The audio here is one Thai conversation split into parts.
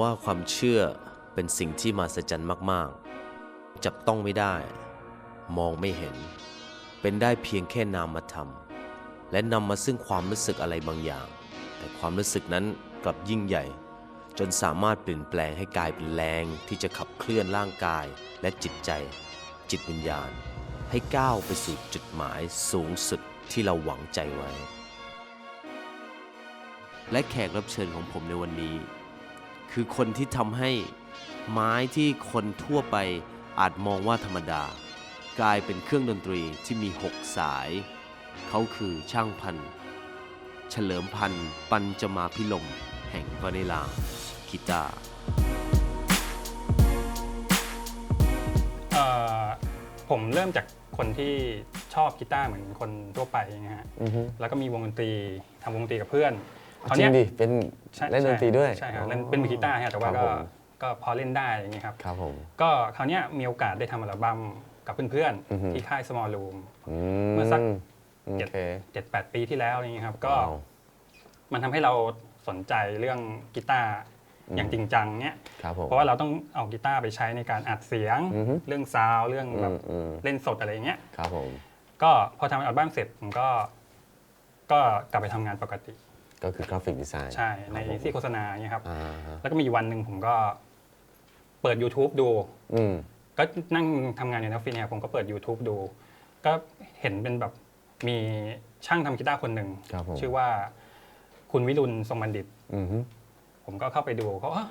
ว่าความเชื่อเป็นสิ่งที่มหัศจรรย์มากๆ จับต้องไม่ได้ มองไม่เห็น เป็นได้เพียงแค่นามธรรมและนำมาซึ่งความรู้สึกอะไรบางอย่าง แต่ความรู้สึกนั้นกลับยิ่งใหญ่ จนสามารถเปลี่ยนแปลงให้กลายเป็นแรงที่จะขับเคลื่อนร่างกายและจิตใจ จิตวิญญาณ ให้ก้าวไปสู่จุดหมายสูงสุดที่เราหวังใจไว้ และแขกรับเชิญของผมในวันนี้ คือคนที่ทำให้ไม้ที่คนทั่วไปอาจมองว่าธรรมดา กลายเป็นเครื่องดนตรีที่มี6สาย เขาคือช่างพันธุ์เฉลิมพันธุ์ปัญจมาพิลมแห่งวานิลากีตาร์เอ่อผมเริ่มจากคนที่ชอบกีตาร์เหมือนคนทั่วไปนะฮะอือฮึแล้วก็มีวงดนตรีทำวงดนตรีกับเพื่อน เอาจริงดิ เป็นใช่เล่นดนตรีด้วยใช่ครับเล่นเป็นมือกีตาร์ฮะแต่ว่าครับก็ผมก็พอเล่นได้อย่างเงี้ยครับ ครับผม ก็คราวเนี้ยมีโอกาสได้ทำอัลบั้มกับเพื่อนอือฮึ ๆ ที่ค่าย Small Room อืเมื่อสัก โอเคเจ็ดแปดปีที่แล้วอย่างเงี้ยครับ ก็ว้าวมันทำให้เราสนใจเรื่องกีตาร์อย่างจริงจังเนี้ยครับผม เพราะว่าเราต้องเอากีตาร์ไปใช้ในการอัดเสียง อือฮึ เรื่องซาวด์เรื่องอืแบมบอืมเล่นสดอะไรอย่างเงี้ย ครับผม ก็พอทำอัลบั้มเสร็จผมก็ ก็กลับไปทำงานปกติ ก็คือกราฟิกดีไซน์ใช่ ในครับผมที่โฆษณาอย่างเงี้ยครับอ่าฮะแล้วก็มีอยู่วันหนึ่งผมก็เปิด YouTube ดูอืมก็นั่งทำงานอยู่ในออฟฟิศเนี่ยผมก็เปิด YouTube ดู ก็เห็นเป็นแบบมีช่างทำกีตาร์คนหนึ่งครับผมชื่อว่าคุณวิรุณทรงบัณฑิตอือฮึผมก็เข้าไปดูเขาอ้าว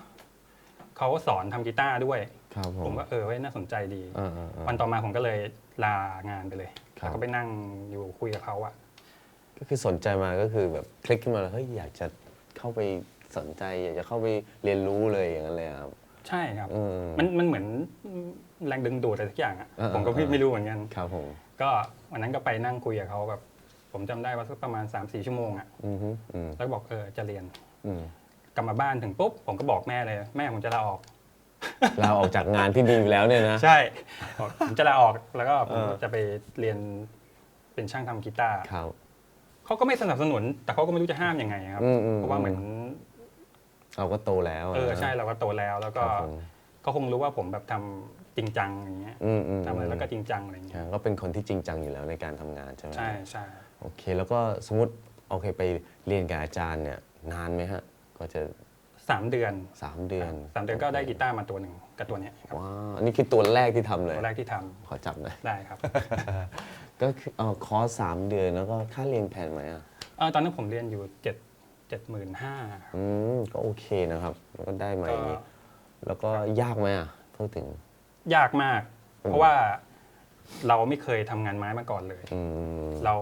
เขาสอนทำกีตาร์ด้วยครับผผมมก็เออเว้ยน่าสนใจดีอ่าอ่าอ่าวันต่อมาผมก็เลยลางานไปเลยครับแล้วก็ไปนั่งอยู่คุยกับเขาอะ ก็คือสนใจมาก็คือแบบคลิกขึ้นมาแล้วเฮ้ยอยากจะเข้าไปสนใจ อยากจะเข้าไปเรียนรู้เลยอย่างนั้นเลยครับ ใช่ครับ อืม มันมันเหมือนแรงดึงดูดอะไรสักอย่างอะอ่าผมก็ไม่อ่า ไม่รู้เหมือนกัน ครับผมก็วันนั้นก็ไปนั่งคุยกับเขาแบบ ผมจำได้ว่าสักประมาณ3-4ชั่วโมงอะอือฮึอืมแล้วก็บอกเออจะเรียนอืมกลับมาบ้านถึงปุ๊บผมก็บอกแม่เลย แม่ผมจะลาออก เราออกจากงานที่ดีอยู่แล้วเนี่ยนะ ใช่บอกผมจะลาออกแล้วก็ผมเออ จะไปเรียนเป็นช่างทำกีตาร์ ครับ เขาก็ไม่สนับสนุน แต่เขาก็ไม่รู้จะห้ามยังไงครับ อืมอืม เพราะว่าเหมือนเราก็โตแล้วเออนะใช่เราก็โตแล้วแล้วคก็รับผมก็คงรู้ว่าผมแบบทำจริงจังอย่างเงี้ยอืมอืมทำอะไรแล้วก็จริงจังอะไรเงี้ยอ่าก็เป็นคนที่จริงจังอยู่แล้วในการทำงานใช่ไหมใช่ใช่ โอเค แล้วก็สมมติโอเคไปเรียนกับอาจารย์เนี่ยนานไหมฮะ ก็จะ สามเดือนสามเดือนสามเดือนก็ได้กีตาร์มาตัวหนึ่งกับตัวเนี้ยครับว้าวอันนี้คือตัวแรกที่ทำเลย ตัวแรกที่ทำขอจับหน่อย ได้ครับ ก็คือเออคอร์สสามเดือนแล้วก็ค่าเรียนแพงไหมอะเออตอนนั้นผมเรียนอยู่เจ็ดเจ็ดหมื่นห้าอืมก็โอเคนะครับแล้วก็ได้มาอก็ย่างนี้ แล้วก็ยากไหมอะพูดถึง ยากมาก เพราะว่าเราไม่เคยทำงานไม้มาก่อนเลย อืม เรา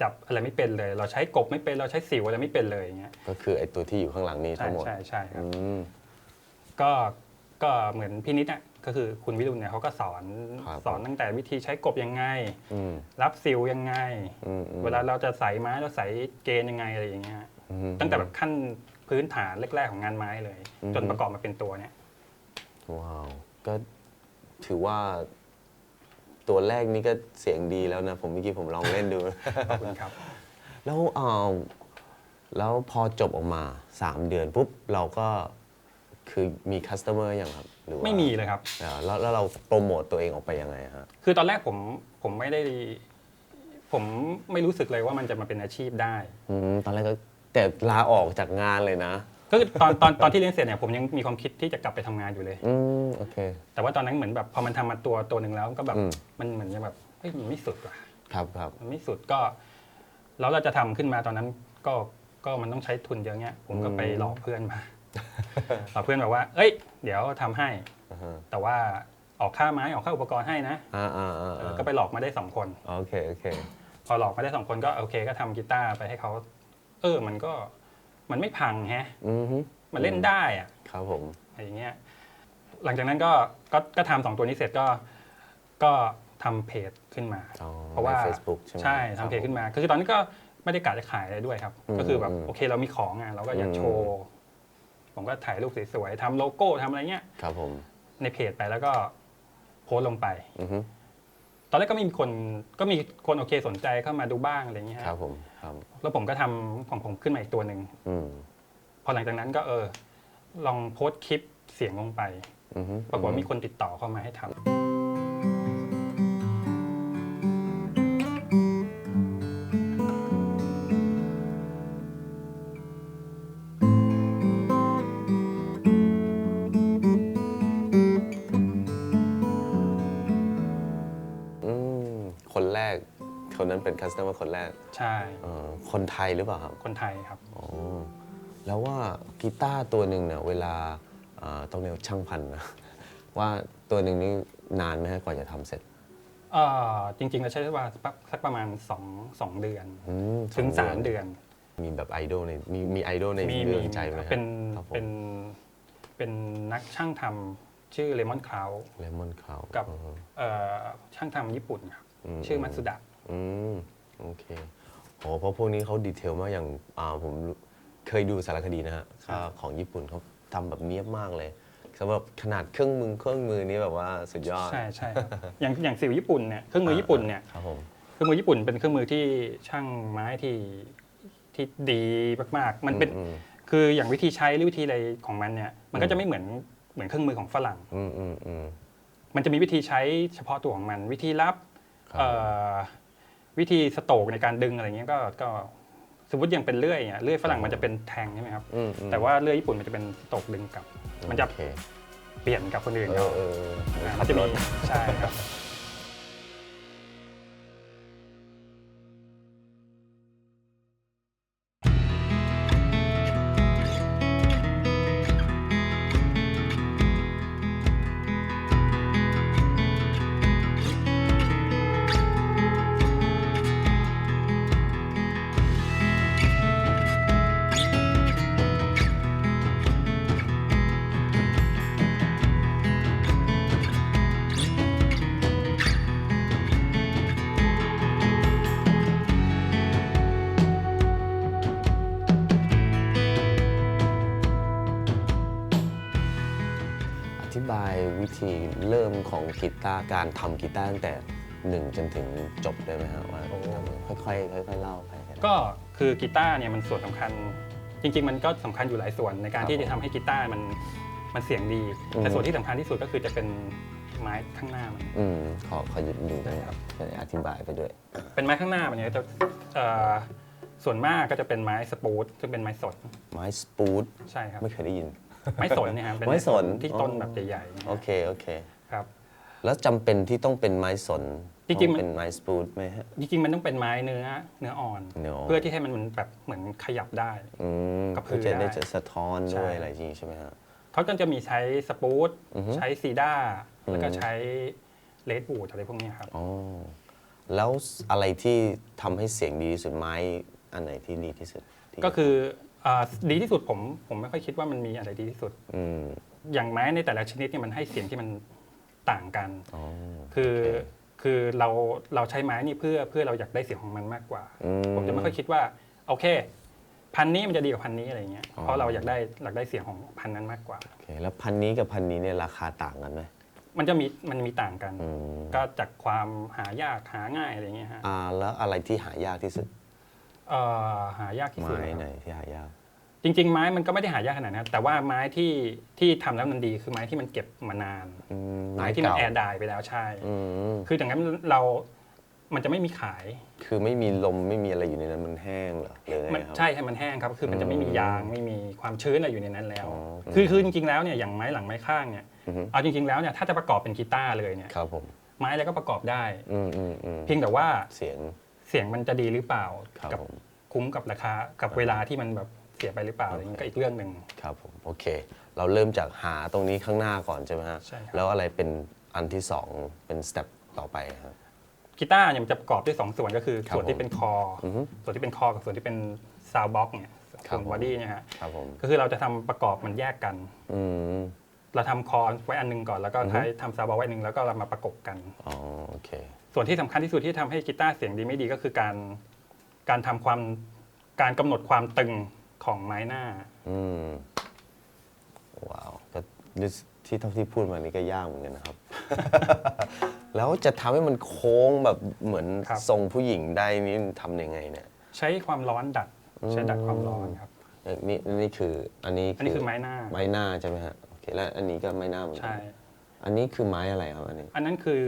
จับอะไรไม่เป็นเลย เราใช้กบไม่เป็นเราใช้สิวอะไรไม่เป็นเลยอย่างเงี้ยก็คือไอ้ตัวที่อยู่ข้างหลังนี้ใช่ทั้งหมดใช่ใช่ครัอืบมก็ก็เหมือนพี่นิดอะ ก็คือคุณวิรุณเนี่ยเขาก็สอนครับสอนตั้งแต่วิธีใช้กบยังไง อืมรับซิลยังไง อืมอืมเวลาเราจะใส่ไม้เราใส่เกณฑ์ยังไงอะไรอย่างเงี้ยอืม ตั้งแต่แบบขั้นพื้นฐานแรกๆของงานไม้เลย อืม จนประกอบมาเป็นตัวเนี่ย ว้าว ก็ถือว่าตัวแรกนี่ก็เสียงดีแล้วนะ ผมเมื่อกี้ผมลองเล่นดู ขอบคุณครับ แล้วเอ่อแล้วพอจบออกมา 3 เดือนปุ๊บ เราก็ คือมีคัสเตอร์อย่างครับหรือว่าไม่มีเลยครับเอ่อแล้วแล้วเราโปรโมตตัวเองออกไปยังไงฮะ คือตอนแรกผมผมไม่ได้ ผมไม่รู้สึกเลยว่ามันจะมาเป็นอาชีพได้ อืมตอนแรกก็แต่ลาออกจากงานเลยนะ ก็คือตอนตอนตอนที่เรียนเสร็จเนี่ยผมยังมีความคิดที่จะกลับไปทำงานอยู่เลย อืม โอเค แต่ว่าตอนนั้นเหมือนแบบพอมันทำมาตัวตัวหนึ่งแล้วก็แบบอืม มันเหมือนจะแบบเฮ้ยมันไม่สุดว่ะ ครับครับ มันไม่สุดก็แล้วเราจะทำขึ้นมาตอนนั้นก็ก็มันต้องใช้ทุนเยอะเงี้ยผมก็ไปหลอกเพื่อนมา หลอกเพื่อนแบบว่า เอ้ย เดี๋ยวทำให้ อ่าฮะแต่ว่าออกค่าไม้ออกค่าอุปกรณ์ให้นะอ่าอ่าอ่าเออก็ไปหลอกมาได้สองคน โอเคโอเคพอหลอกมาได้สองคนก็โอเคก็ทำกีตาร์ไปให้เขา เออ มันก็มันไม่พังแฮะ อือฮึมันเล่นได้อะครับผม อะไรอย่างเงี้ย หลังจากนั้นก็ก็ก็ทำสองตัวนี้เสร็จก็ก็ทำเพจขึ้นมา อ๋อเพราะว่าใน Facebook ใช่ไหมใช่ทำเพจขึ้นมาคือตอนนี้นก็ไม่ได้กะจะขายอะไรด้วยครับ อืมก็คือแบบอืมโอเคเรามีของอะเราก็อยากอืมโชว์ ผมก็ถ่ายรูปสวยๆทำโลโก้ทำอะไรเงี้ยครับผม ในเพจไปแล้วก็โพสต์ลงไป อือฮึตอนแรกก็มีคนก็มีคนโอเคสนใจเข้ามาดูบ้างอะไรเงี้ยครับผมครับแล้วผมก็ทำของผมขึ้นมาอีกตัวหนึ่งอืมพอหลังจากนั้นก็เออ ลองโพสต์คลิปเสียงลงไป อือฮึ ปรากฏว่ามีคนติดต่อเข้ามาให้ทำ คนนั้นเป็นคัสเตอร์คนแรกใช่เอ่อคนไทยหรือเปล่าครับคนไทยครับ อ๋อแล้วว่ากีตาร์ตัวหนึ่งเนี่ยเวลาอ่าต้องเรียกว่าช่างพันนะ ว่าตัวหนึ่งนี่นานไหมฮะกว่าจะทำเสร็จเอ่อจริงๆเราใช้เวลาสักสักประมาณ2 2เดือน อืมถึงส3เดือนมีแบบไอดอลในมีมีไอดอลในมีเรื่มีองใจไหมฮะเป็นครับผม เป็นเป็นนักช่างทำชื่อเลมอนคลาว เลมอนคาวกับ เอ่อช่างทำญี่ปุ่นครับชื่อมัตสุดะ อืม โอเคโหเพราะพวกนี้เขาดีเทลมากอย่างอ่าผมเคยดูสารคดีนะฮะอ่าของญี่ปุ่นเขาทำแบบเนี้ยบมากเลยสำหรับขนาดเครื่องมือเครื่องมือนี้แบบว่าสุดยอด ใช่ใช่ครับอย่างอย่างสิวญี่ปุ่นเนี่ยเครื่องมือญี่ปุ่นเนี่ยครับผม เครื่องมือญี่ปุ่นเป็นเครื่องมือที่ช่างไม้ที่ที่ดีมากๆ มันเป็นอืม คืออย่างวิธีใช้หรือวิธีอะไรของมันเนี่ยมันก็จะไม่เหมือนเหมือนเครื่องมือของฝรั่ง อืมอืมอืม มันจะมีวิธีใช้เฉพาะตัวของมัน วิธีรับครับ เอ่อ วิธีสโตกในการดึงอะไรเงี้ยก็ก็สมมติอย่างเป็นเลื่อยเนี่ยเลื่อยฝรั่งมันจะเป็นแทงใช่ไหมครับ อืมอืม แต่ว่าเลื่อยญี่ปุ่นมันจะเป็นสโตกดึงกลับ มันจะ โอเคเปลี่ยนกับคนอื่นเอเขาอเออเอออ่าขัมับนจะรมีถใช่ครับ เริ่มของกีตาร์การทำกีตาร์ตั้งแต่หนึ่งจนถึงจบได้ไหมฮะว่าโอ้ค่อยๆค่อยๆเล่าไปกันก็คือกีตาร์เนี่ยมันส่วนสำคัญ จริง ๆ มันก็สำคัญอยู่หลายส่วนในการครับที่จะทำให้กีตาร์มันมันเสียงดีอืมแต่ส่วนที่สำคัญที่สุดก็คือจะเป็นไม้ข้างหน้ามันอืมขอขอหยุดดูหได้นะคครัรับบจะอธิบายไปด้วย เป็นไม้ข้างหน้ามันเนี่ยจะเอ่อส่วนมากก็จะเป็นไม้สปูตซึ่งเป็นไม้สดไม้สปูดใช่ครับไม่เคยได้ยิน ไม้สนเนี่ยครับเป็นไม้สนที่ต้นอ๋อแบบใหญ่ๆเนี่ยโอเคโอเค ครับ แล้วจำเป็นที่ต้องเป็นไม้สนจริงๆมันต้องเป็นไม้สปูดไหมฮะ จริงๆมันต้องเป็นไม้เนื้อเนื้ออ่อน เนื้ออ่อน เพื่อที่ให้มันแบบเหมือนขยับได้ อืมกับพื้เพื่อนจะได้ได้จะสะท้อนใช่ ด้วยอะไรอย่างงี้ใช่ไหมฮะ เขาก็จะมีใช้สปูตอือฮึใช้ซีด้าแล้วก็อืมใช้เลดบูดอะไรพวกเนี้ยครับ อ๋อ แล้วอะไรที่ทำให้เสียงดีที่สุดไม้อันไหนที่ดีที่สุดที่ก็คืออ่าดีที่สุดผมผมไม่ค่อยคิดว่ามันมีอะไรดีที่สุดอืมอย่างไม้ในแต่ละชนิดเนี่ยมันให้เสียงที่มัน ต่างกันอ๋อคือโอเคคือเราเราใช้ไม้นี่เพื่อเพื่อเราอยากได้เสียงของมันมากกว่า อืผมจะไม่ค่อยคิดว่าโอเค พันนี้มันจะดีกว่าพันนี้อะไรเงี้ยอ๋อเพราะเราอยากได้อยากได้เสียงของพันนั้นมากกว่า โอเคแล้วพันนี้กับพันนี้เนี่ยราคาต่างกันไหมมันจะมีมันมีต่างกัน อืมก็จากความหายากหาง่ายอะไรเงี้ยฮะอ่าแล้วอะไรที่หายากที่สุดเอ่อหายากที่สุดไม้นะครับไหนที่หายาก จริง ๆ ไม้มันก็ไม่ได้หายากขนาดนั้นแต่ว่าไม้ที่ที่ทำแล้วมันดีคือไม้ที่มันเก็บมานาน อืมไม้ที่มันแอร์ไดายไปแล้วใช่ อืมคืออย่างนั้นเรา มันจะไม่มีขายคือไม่มีลมไม่มีอะไรอยู่ในนั้นมันแห้งเหรอหรือไงมันครับ ใช่ให้มันแห้งครับ คือมันจะไม่มียางไม่มีความชื้นอะไรอยู่ในนั้นแล้ว อ๋อคือคือจริงๆแล้วเนี่ยอย่างไม้หลังไม้ข้างเนี่ยอือฮึ เอาจริงๆแล้วเนี่ยถ้าจะประกอบเป็นกีตาร์เลยเนี่ยครับผมไม้อะไรก็ประกอบได้ อืมอืมอืมเพียงแต่ว่าเสียง เสียงมันจะดีหรือเปล่าครับกับผม คุ้มกับราคากับเวลาที่มันแบบ เสียไปหรือเปล่าอะไรอย่างนี้ก็อีกเรื่องหนึ่ง ครับผมโอเค เราเริ่มจากหาตรงนี้ข้างหน้าก่อนใช่ไหมฮะใช่ครับ แล้วอะไรเป็นอันที่สองเป็นสเต็ปต่อไปครับ กีตาร์เนี่ยมันจะประกอบด้วยสองส่วนก็คือครับส่วนที่เป็นคอออฮึส่วนที่เป็นคอกับส่วนที่เป็นซาวบ็อกเนี่ยครัส่บวนผม บอดี้เนี่ยฮะครับผมก็คือเราจะทำประกอบมันแยกกัน อืมเราทำคอไว้อันหนึงก่อนแล้วก็อือฮึใช้ทำซาวบ็อกไว้อันหนึงแล้วก็เรามาประกบกัน อ๋อโอเค ส่วนที่สำคัญที่สุดที่ทำให้กีตาร์เสียงดีไม่ดีก็คือการการทำความการกำหนดความตึง ของไม้หน้า อืมว้าวก็ที่เท่าที่พูดมานี่ก็ยากเหมือนกันนะครับ แล้วจะทำให้มันโค้งแบบเหมือนครับ ทรงผู้หญิงได้นี่ทำยังไงเนี่ยใช้ความร้อนดัดใช้ดัดความร้อนครับ เอ่อนี่นี่คืออันนี้อันนี้คือไม้หน้า ไม้หน้าใช่ไหมฮะโอเคแล้วอันนี้ก็ไม้หน้าเหมือนกัใช่อันนี้คือไม้อะไรครับอันนี้ อันนั้นคือ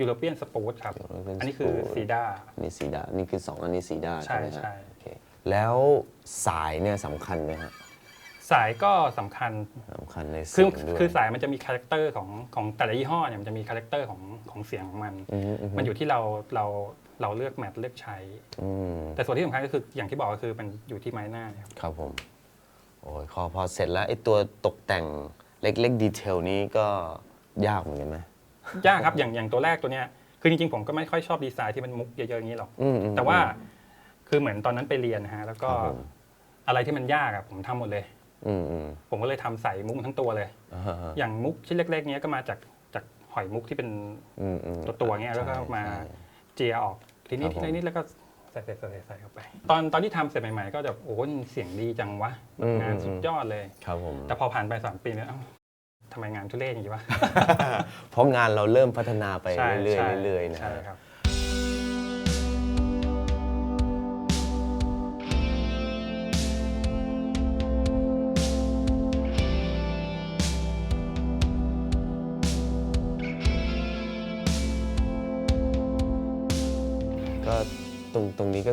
ยูโรเปียนสปูตครับ European อันนี้คือ Spruce ซีดาอันนี้สีดานี่คือสองอันนี้สีดาใช่ใช่ไหมฮะใช่ โอเค แล้วสายเนี่ยสำคัญไหมฮะสายก็สำคัญ สำคัญในคืเสีอยงด้วยคือสายมันจะมีคาแรคเตอร์ของของแต่ละยี่ห้อเนี่ยมันจะมีคาแรคเตอร์ของของเสียงของมัน อืมอืมมันอยู่ที่เราเราเราเลือกแมทเลือกใช้ อืมแต่ส่วนที่สำคัญก็คืออย่างที่บอกก็คือมันอยู่ที่ไม้หน้าเนี่ยครับครับผมโอ้ยพอพอเสร็จแล้วไอ้ตัวตกแต่งเล็กๆดีเทลนี้ก็ยากเหมือนกันไหมยากครับอย่างอย่างตัวแรกตัวเนี้ยคือจริงๆผมก็ไม่ค่อยชอบดีไซน์ที่มันมุกเยอะๆอย่างนี้หรอก อืมอืมแต่ว่า คือเหมือนตอนนั้นไปเรียนนะฮะแล้วก็ครับผม อะไรที่มันยากอะผมทำหมดเลย อืมอืมผมก็เลยทำใส่มุกทั้งตัวเลย อ่าฮะอย่างมุกชิ้นเล็กๆเนี้ยก็มาจากจากหอยมุกที่เป็นอืมอืมตัวตัวเงี้ยแล้วก็ใช่มาใช่ เจียออกทีนี้ครับผมทีนี้แล้วก็ใส่ใส่ใส่ใส่เข้าไป ตอนตอนที่ทำเสร็จใหม่ๆ ก็จะโอ้โหเสียงดีจังวะแบบงานสุดยอดเลย ครับผม แต่พอผ่านไปสามปีเนี่ยเอ้าทำไมงานทุเรศอย่างนี้วะเพราะงานเราเริ่มพัฒนาไปใช่เรื่ใช่อยๆเรื่อยๆนะใช่ฮะครับ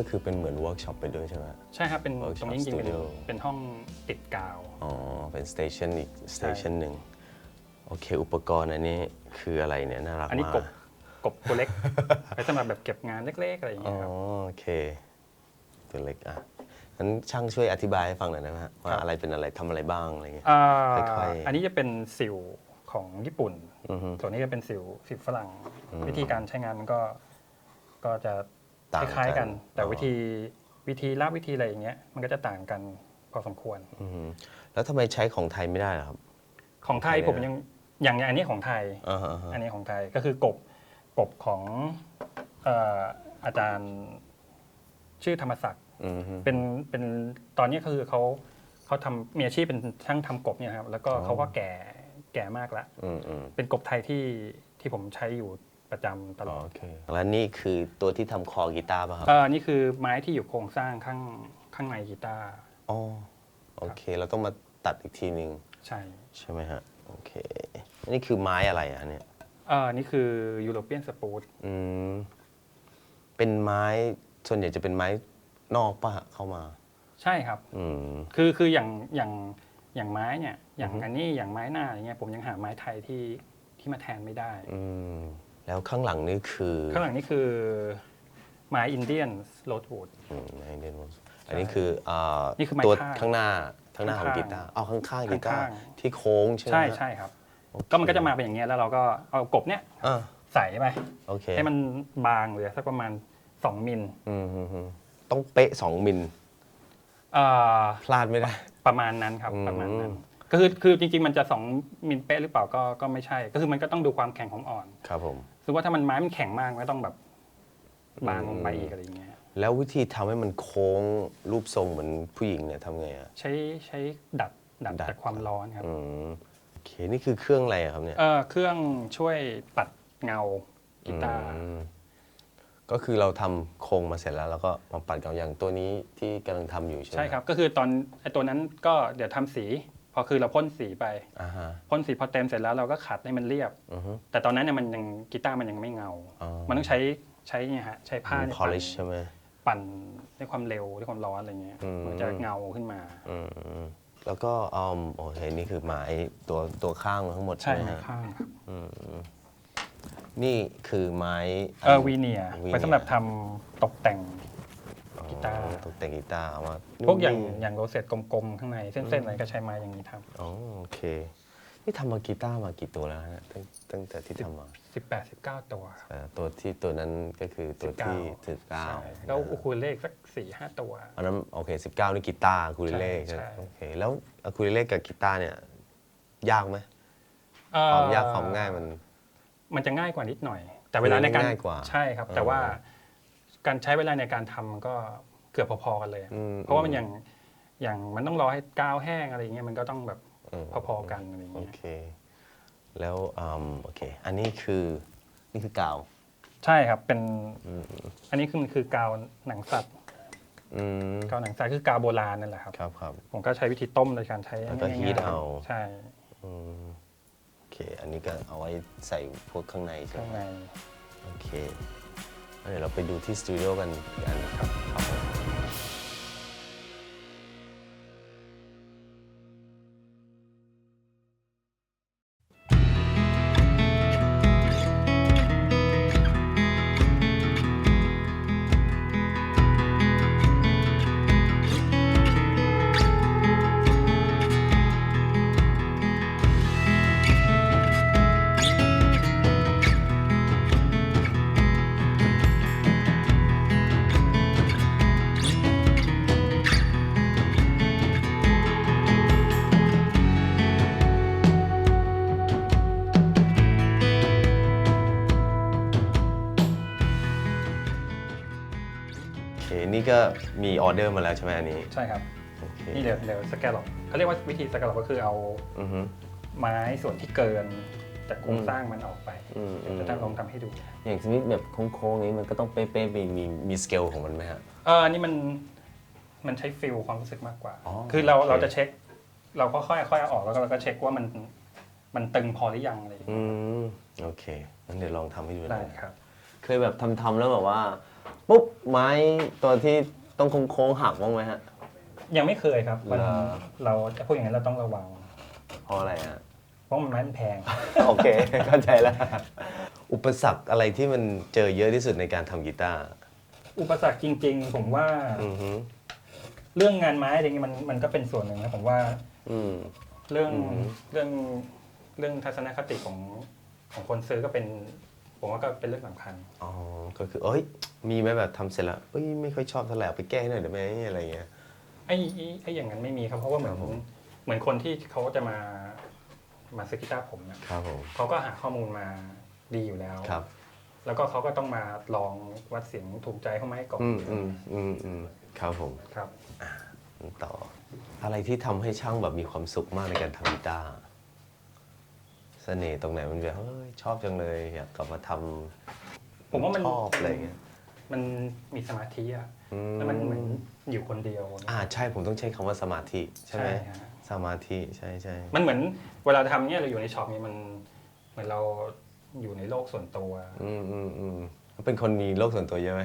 ก็คือเป็นเหมือนเวิร์กช็อปไปด้วยใช่ไหม ใช่ครับ เป็น Workshop ตรงนี้จริงๆเป็น Studio เป็นห้องติดกาว อ๋อ เป็นสเตชันอีกสเตชันหนึ่งโอเค อุปกรณ์อันนี้คืออะไรเนี่ยน่ารักอันนี้มากกบกบตัวเล็ก ไว้สำหรับแบบเก็บงานเล็กๆอะไรอย่างอ๋เงี้อยครับ โอเค ตัวเล็กอะงั้นช่างช่วยอธิบายให้ฟังหน่อยได้ไหมฮะว่าครับ อะไรเป็นอะไรทำอะไรบ้างอะไรเงี้ย อ่าค่อยๆอันนี้จะเป็นสิวของญี่ปุ่น อือฮึ ส่วนนี้ก็เป็นสิวสิวฝรั่งอืมวิธีการใช้งานมันก็ก็จะ ต่างคล้ายๆกันกันแต่อ๋อวิธีวิธีลากวิธีอะไรอย่างเงี้ยมันก็จะต่างกันพอสมควรอือฮึแล้วทำไมใช้ของไทยไม่ได้ล่ะครับ ของไทยของไทยผมยังอย่างอย่างอันนี้ของไทยอ่าฮะอ่าฮะอันนี้ของไทยก็คือกบกบของเอ่ออาจารย์ชื่อธรรมศักดิ์อือฮึเป็นเป็นตอนนี้คือเขาเขาทำมีอาชีพเป็นช่างทำกบเนี่ยครับแล้วก็อ๋อเขาก็แก่แก่มากแล้วอืมอืมเป็นกบไทยที่ที่ผมใช้อยู่ ประจำตลอดโอเค แล้วนี่คือตัวที่ทำคอกีตาร์ป่ะครับเออนี่คือไม้ที่อยู่โครงสร้างข้างข้างในกีตาร์อ๋อโอเค เราต้องมาตัดอีกทีหนึ่งใช่ใช่ไหมฮะ โอเค นี่คือไม้อะไรอะเนี่ย เออนี่คือยูโรเปียนสปูตอืม เป็นไม้ส่วนใหญ่จะเป็นไม้นอกป่ะฮะเข้ามา ใช่ครับ อืม คือคืออย่างอย่างอย่างไม้เนี่ยอย่างอือฮึอันนี้อย่างไม้หน้าอย่างเงี้ยผมยังหาไม้ไทยที่ที่มาแทนไม่ได้ อืม แล้วข้างหลังนี่คือข้างหลังนี่คือไม้อินเดียนโรดวูด อืมไม้เดนวอสอันนี้คืออ่านี่คือไม้ตัวข้างข้างหน้าข้างหน้าของข้างๆกีตาร์เอาข้างๆกีตาร์ข้าง ที่โค้งใช่ไหมใช่ฮะใช่ครับ โอเคก็มันก็จะมาเป็นอย่างเงี้ยแล้วเราก็เอากบเนี่ยอ่าใส่ไปโอเคให้มันบางเหลือสักประมาณ 2 มิลอืมอืมอืมต้องเป๊ะสองมิลเอ่อพลาดไม่ได้ ประมาณนั้นครับอืม ประมาณนั้น ก็คือคือจริงๆมันจะ 2 มิลเป๊ะหรือเปล่าก็ก็ไม่ใช่ ก็คือมันก็ต้องดูความแข็งของอ่อน ครับผม คือว่าถ้ามันไม้มันแข็งมากก็ต้องแบบบางลงไปอืมอีกอะไรอย่างเงี้ยแล้ววิธีทำให้มันโค้งรูปทรงเหมือนผู้หญิงเนี่ยทำไงอะใช้ใช้ดัดดัดดัดจากความร้อนครับอืมโอเคนี่คือเครื่องอะไรอะครับเนี่ยเออเครื่องช่วยปัดเงากีตาร์อืมก็คือเราทำโครงมาเสร็จแล้วแล้วก็มาปัดกับอย่างตัวนี้ที่กำลังทำอยู่ใช่ไหมใช่ครับ ก็คือตอนไอ้ตัวนั้นก็เดี๋ยวทำสี พอคือเราพ่นสีไปอ่าฮะพ่นสีพอเต็มเสร็จแล้วเราก็ขัดให้มันเรียบ อือฮึ แต่ตอนนั้นเนี่ยมันยังกีตาร์มันยังไม่เงา อ๋อ มันต้องใช้ใช้เนี่ยฮะใช้ผ้าเนี่ย polish ใช่ไหม ปั่นด้วยความเร็วด้วยความร้อนอะไรเงี้ยอืม มันจะเงาขึ้นมา อืมแล้วก็อืมโอเคนี่คือไม้ตัวตัวข้างทั้งหมดใช่ใช่ไหมครับฮะข้างครับอืมนี่คือไม้เออวีเนีย veneer ไว้สำหรับทำตกแต่งอ๋อ กีตาร์ตกแต่งกีตาร์เอามาพวกอย่างนิ่มๆอย่างโรเซตกลมๆข้างในเส้นๆอะไรก็ใช้ไม้อย่างนี้ทอ๋อโอเค นี่ทำมากีตาร์มากี่ตัวแล้วฮะตั้งตั้งแต่ที่ทำมาำสิบแปดสิบเก้าตัวครับเอ่อตัวที่ตัวนั้นก็คือตัวที่สิบเก้าใช่แล้วอูคูเลขสักสี่ห้าตัวอันนั้นโอเคสิบเก้านี่กีตาร์อะคูลิเล่ใช่ใช่ไหมใช่โอเคแล้วอะคูลิเล่กับกีตาร์เนี่ยยากไหมเอ่อความยากความง่ายมัน มันจะง่ายกว่านิดหน่อย แต่เวลาในการง่ายกว่าใช่ครับเออแต่ว่า การใช้เวลาในการทำมันก็เกือบพอๆกันเลยอืมเพราะว่ามันอย่างอย่างมันต้องรอให้กาวแห้งอะไรอย่างเงี้ยมันก็ต้องแบบมพอๆกันอะไรอย่างโอเงี้ยเค แล้วอืมโอเค อันนี้คือนี่คือกาวใช่ครับเป็นอืมอันนี้คือมันคือกาวหนังสัตว์อืมกาวหนังทรายคือกาวโบราณนั่นแหละครับ ครับครับ ผมก็ใช้วิธีต้มโดยการใช้แล้วก็ง่ยๆ heat เอา ใช่อืมโอเค อันนี้ก็เอาไว้ใส่พวกข้างในใช่ข้างไหมใน โอเคงั้น เดี๋ยวเราไปดูที่สตูดิโอกันอีกอันนะครับครับผม นี่ก็มีออเดอร์มาแล้วใช่ไหมอันนี้ใช่ครับโอเคนี่เดี๋ยวเดี๋ยวสแกนหรอกเขาเรียกว่าวิธีสแกนหรอกก็คือเอาอือฮึ ไม้ส่วนที่เกินจากโครงสร้างมันออกไปอืมอืมจะทำลองทำให้ดู อย่างชนิดแบบโค้งๆนี้มันก็ต้องเป๊ะๆมีมีมีสเกลของมันไหมฮะ เอออันนี้มันมันใช้ฟิลความรู้สึกมากกว่า อ๋อคือเราโอเค เราจะเช็ค เราก็ค่อยค่อยเอาออกแล้วก็เราก็เช็คว่ามันมันตึงพอหรือยังอะไรอย่างอืเงี้ยมโอเคงั้นเดี๋ยวลองทำให้ดูได้นะ ครับ เคยแบบทำทำแล้วแบบว่า ปุ๊บไม้ตัวที่ต้องโค้งๆหักบ้างไหมฮะ ยังไม่เคยครับมันเหรอ เราจะพูดอย่างนั้นเราต้องระวัง เพราะอะไรฮะ เพราะมันไม้มันแพง โอเค เข้าใจแล้ว อุปสรรคอะไรที่มันเจอเยอะที่สุดในการทำกีตาร์อุปสรรคจริง ๆ ผมว่าอือฮึเรื่องงานไม้อะไรเงี้ยมันมันก็เป็นส่วนหนึ่งนะผมว่าอืม เรื่องอืม เรื่องเรื่องทัศนคติของของคนซื้อก็เป็น ผมว่าก็เป็นเรื่องสำคัญ อ๋อ ก็คือเอ้ย มีไหมแบบทำเสร็จแล้วเอ้ยไม่ค่อยชอบเท่าไหร่เอาไปแก้ให้หน่อยได้ไหมอะไรเงี้ย ไอ้ไอ้ไอ้อย่างนั้นไม่มีครับเพราะว่าเหมือนครับผม เหมือนคนที่เขาจะมามาซื้อกีตาร์ผมเนี่ยครับผมเขาก็หาข้อมูลมาดีอยู่แล้ว ครับ แล้วก็เขาก็ต้องมาลองวัดเสียงถูกใจเขาไหมก่อนอืมอืมอืมอืมครับผมครับ ต่อ อะไรที่ทำให้ช่างแบบมีความสุขมากในการทำกีตาร์ เสน่ห์ตรงไหนมันแบบเฮ้ยชอบจังเลยอยากกลับมาทำผมว่ามันชอบอะไรเงี้ยมันมีสมาธิอะอืแล้วมันเหมือนอยู่คนเดียวอ่าใช่ผมต้องใช้คำว่าสมาธิใช่ไหมฮะสมาธิใช่ใช่มันเหมือนเวลาทำเนี่ยเราอยู่ในช็อปเนี่ยมันเหมือนเราอยู่ในโลกส่วนตัว อืมอืมอืมเป็นคนมีโลกส่วนตัวเยอะไหม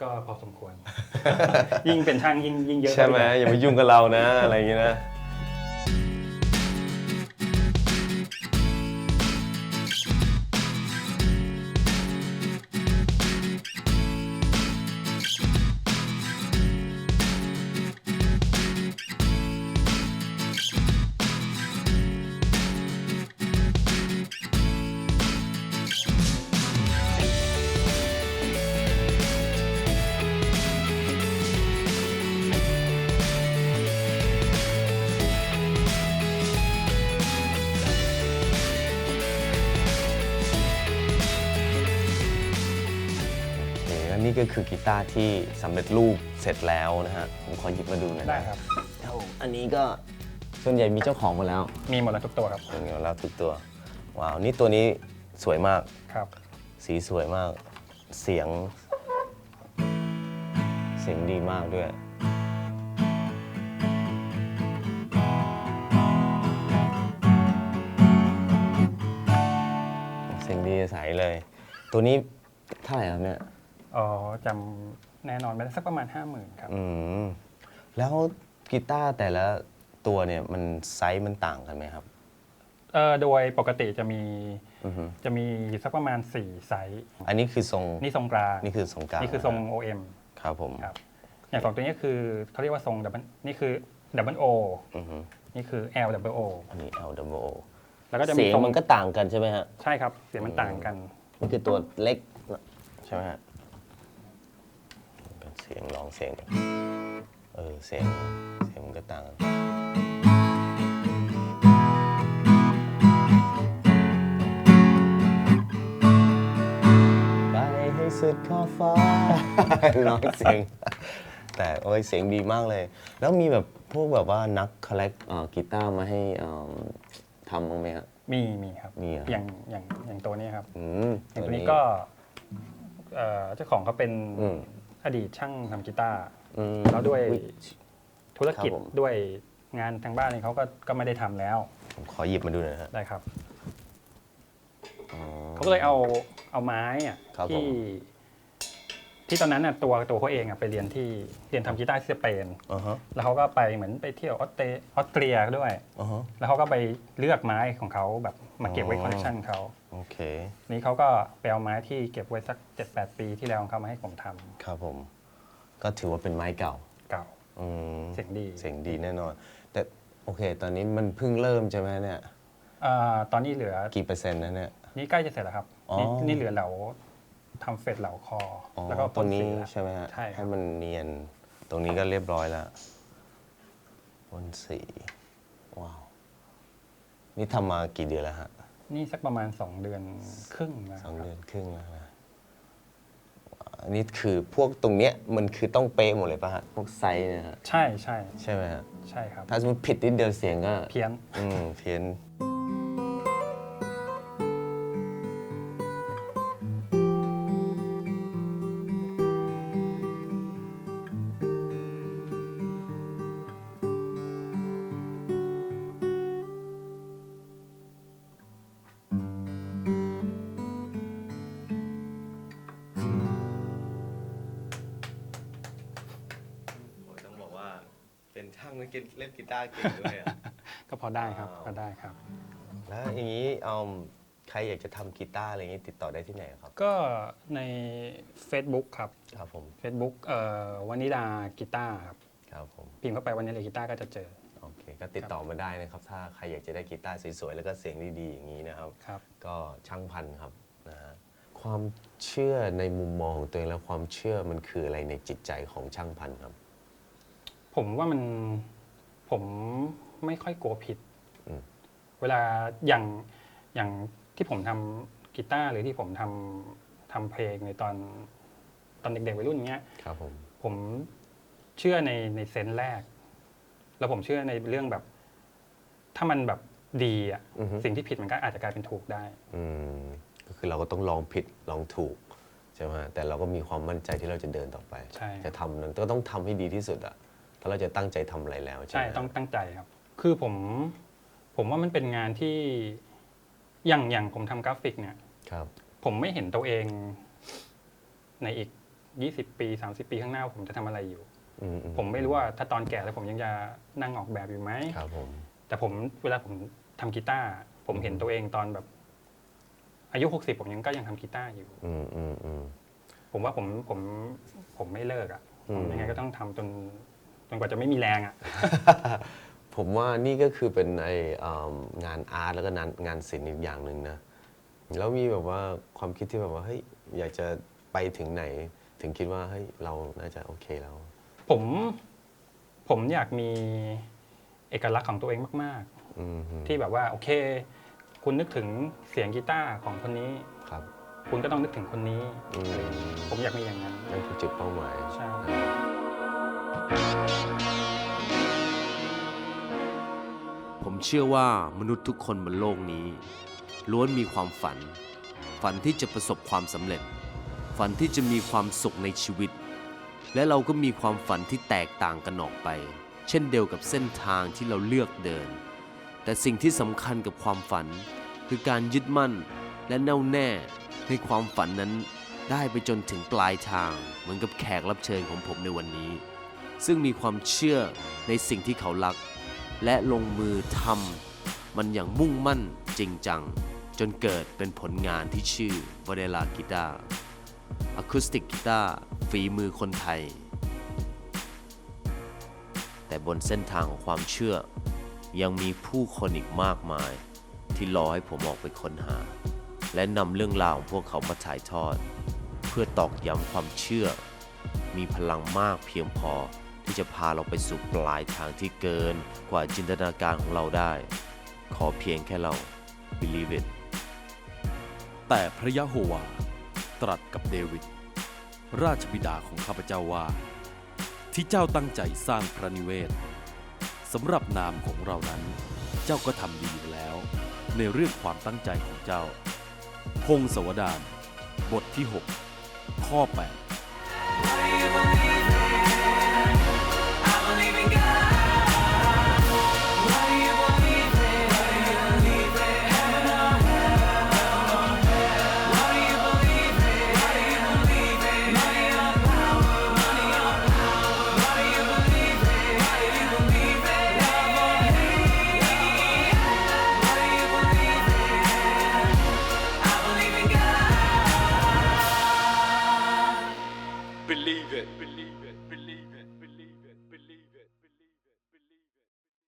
ก็พอสมควร ยิ่งเป็นช่างยิ่งยิ่งเยอะใช่ไหมเข้าปอย่ามายุ่งกับเรานะอะไรอย่างเงี้ยนะ ก็คือกีตาร์ที่สำเร็จรูปเสร็จแล้วนะฮะ ผมขอหยิบมาดูหน่อยนะได้ครับ ครับผมอันนี้ก็ส่วนใหญ่มีเจ้าของหมดแล้วมีหมดแล้วทุกตัวครับ อย่างเงี้ยแล้วทุกตัว ว้าว นี่ตัวนี้สวยมาก ครับ สีสวยมาก เสียง เสียงดีมากด้วย เสียงดีใสเลย ตัวนี้เท่าไหร่ครับเนี่ย อ๋อจำแน่นอนไปสักประมาณ 5 0,000ครับ อืมแล้วกีตาร์แต่ละตัวเนี่ยมันไซส์มันต่างกันไหมครับ เออโดยปกติจะมีอือฮึจะมีสักประมาณ 4 ไซส์อันนี้คือทรงนี่ทรงกลางนี่คือทรงกลางนี่คือทรง OM ครับผมครับอย่างสองตัวนี้คือเขาเรียกว่าทรงดับเบิลนี่คือดับเบิลโออือฮึนี่คือ L W O อันนี้ L W O แล้วก็จะมีเสียงทรงมันก็ต่างกันใช่ไหมฮะ ใช่ครับ เสียงมันต่างกัน นี่คือตัวเล็กใช่ไหมฮะเป็นเสียงลองเสียงเออเสียงเสียงมันก็ต่างกันไปให้สุดขอบฟ้าร้องเสียง แต่โอ้ยเสียงดีมากเลย แล้วมีแบบพวกแบบว่านักคอลเลกกีตาร์มาให้เอิ่มทำบ้างไหมฮะมีมีครับมีเหรออย่างอย่างอย่างตัวนี้ครับอืมอย่างตัวนี้ก็เอ่อเจ้าของเขาเป็น อืมออดีตช่างทำกีตาร์อืม แล้วด้วยอุ๊ธุรกิจครับผม ด้วยงานทางบ้านเนี่ยเขาก็ก็ไม่ได้ทำแล้วผมขอหยิบมาดูหน่อยนะฮะได้ครับ อ๋อ เขาก็เลยเอาเอาไม้อะครับผม ที่ ที่ตอนนั้นน่ะตัวตัวเขาเองอะไปเรียนที่เรียนทำกีตาร์ที่สเปน อ่าฮะแล้วเขาก็ไปเหมือนไปเที่ยวออสเตรออสเตรียด้วย อ่าฮะแล้วเขาก็ไปเลือกไม้ของเขาแบบมาเก็บไว้อ๋อคอลเลคชันเขาโอเคนี่เขาก็ไปเอาไม้ที่เก็บไว้สัก 7-8 ปีที่แล้วของเขามาให้ผมทำครับผม ก็ถือว่าเป็นไม้เก่าเก่า อืมเสียงดี เสียงดีแน่นอน แต่โอเค ตอนนี้มันเพิ่งเริ่มใช่ไหมเนี่ยอ่าตอนนี้เหลือกี่เปอร์เซ็นต์นะเนี่ย นี่ใกล้จะเสร็จแล้วครับอ๋อนี่นี่เหลือเหลา ทำเฟดเหลาคออ๋อแล้วก็ตรงนี้พ่สีแล้ว ใช่ไหมฮะใช่ครับ ให้มันเนียน ตรงนี้ก็เรียบร้อยแล้วพ่นสีว้าว นี่ทำมากี่เดือนแล้วฮะนี่สักประมาณ 2 เดือนครึ่งนะสองครับเดือนครึ่งแล้วนะอันนี้คือพวกตรงเนี้ยมันคือต้องเป๊ะหมดเลยป่ะฮะพวกไซส์เนี่ยฮะใช่ใช่ใช่ไหมฮะ ใช่ครับ ถ้าสมมติผิดนิดเดียวเสียงก็ เพี้ยน อืมเพี้ยน เป็นช่างเล่นกีตาร์เก่งด้วยอะก็พอได้ครับว้าวก็ได้ครับ แล้วอย่างนี้อืมใครอยากจะทำกีตาร์อะไรอย่างนี้ติดต่อได้ที่ไหนครับ ก็ใน Facebook ครับ ครับผม Facebook เอ่อวานิดากีตาร์ครับครับผม พิมพ์เข้าไปวานิดากีตาร์ก็จะเจอโอเค ก็ติดต่อมาได้นะครับ ถ้าใครอยากจะได้กีตาร์สวยๆ แล้วก็เสียงดีๆ อย่างนี้นะครับ ครับ ก็ช่างพันธุ์ครับนะฮะความเชื่อในมุมมองของตัวเองแล้วความเชื่อมันคืออะไรในจิตใจของช่างพันธุ์ครับ ผมว่ามันผมไม่ค่อยกลัวผิด อืม เวลาอย่างอย่างที่ผมทำกีตาร์หรือที่ผมทำทำเพลงในตอนตอนเด็กๆวัยรุ่นเงี้ย ครับผม ผมเชื่อในในเซนส์แรก แล้วผมเชื่อในเรื่องแบบ ถ้ามันแบบดีอะอือฮึ สิ่งที่ผิดมันก็อาจจะกลายเป็นถูกได้ อืมก็คือเราก็ต้องลองผิดลองถูกใช่ไหมฮะแต่เราก็มีความมั่นใจที่เราจะเดินต่อไป ใช่ จะทำนั้นก็ต้องทำให้ดีที่สุดอะ ถ้าเราจะตั้งใจทำอะไรแล้วใช่ใช่ไหมต้องตั้งใจครับ คือผมผมว่ามันเป็นงานที่อย่างอย่างผมทำกราฟิกเนี่ยครับ ผมไม่เห็นตัวเอง ในอีก20ปี30ปีข้างหน้าว่าผมจะทำอะไรอยู่อือืผมไม่รู้ว่าถ้าตอนแก่แล้วผมยังจะนั่งออกแบบอยู่ไหมครับผมแต่ผมเวลาผมทำกีตาร์ผมเห็นตัวเองตอนแบบ อายุ60ผมยังก็ยังทำกีตาร์อยู่อืมอืมอืมผมว่าผมผมผมไม่เลิกอะอืมผมยังไงก็ต้องทำจน จนกว่าจะไม่มีแรงอะ ผมว่านี่ก็คือเป็นไองานอาร์ตแล้วก็งานงานศิลป์อีกอย่างหนึ่งนะ แล้วมีแบบว่าความคิดที่แบบว่าเฮ้ยอยากจะไปถึงไหน ถึงคิดว่าเฮ้ยเราน่าจะโอเคแล้ว ผมผมอยากมีเอกลักษณ์ของตัวเองมากอืมฮึๆที่แบบว่าโอเค คุณนึกถึงเสียงกีตาร์ของคนนี้ ครับคุณก็ต้องนึกถึงคนนี้ อืมผมอยากมีอย่างนั้น นั่นคือจุดเป้าหมายใช่ ผมเชื่อว่ามนุษย์ทุกคนบนโลกนี้ ล้วนมีความฝัน ฝันที่จะประสบความสำเร็จ ฝันที่จะมีความสุขในชีวิต และเราก็มีความฝันที่แตกต่างกันออกไป เช่นเดียวกับเส้นทางที่เราเลือกเดิน แต่สิ่งที่สำคัญกับความฝัน คือการยึดมั่นและแน่วแน่ในความฝันนั้นได้ไปจนถึงปลายทางเหมือนกับแขกรับเชิญของผมในวันนี้ ซึ่งมีความเชื่อในสิ่งที่เขารัก และลงมือทำมันอย่างมุ่งมั่นจริงจัง จนเกิดเป็นผลงานที่ชื่อวาเดลากีตาร์อะคูสติกกีตาร์ฝีมือคนไทย แต่บนเส้นทางของความเชื่อ ยังมีผู้คนอีกมากมาย ที่รอให้ผมออกไปค้นหา และนำเรื่องราวของพวกเขามาถ่ายทอด เพื่อตอกย้ำความเชื่อ มีพลังมากเพียงพอ ที่จะพาเราไปสู่ปลายทางที่เกินกว่าจินตนาการของเราได้ ขอเพียงแค่เรา believe it แต่พระยะโฮวาตรัสกับเดวิด ราชบิดาของข้าพเจ้าว่า ที่เจ้าตั้งใจสร้างพระนิเวศสำหรับนามของเรานั้น เจ้าก็ทำดีอยู่แล้ว ในเรื่องความตั้งใจของเจ้า พงศวดาน บทที่ 6 ข้อ 8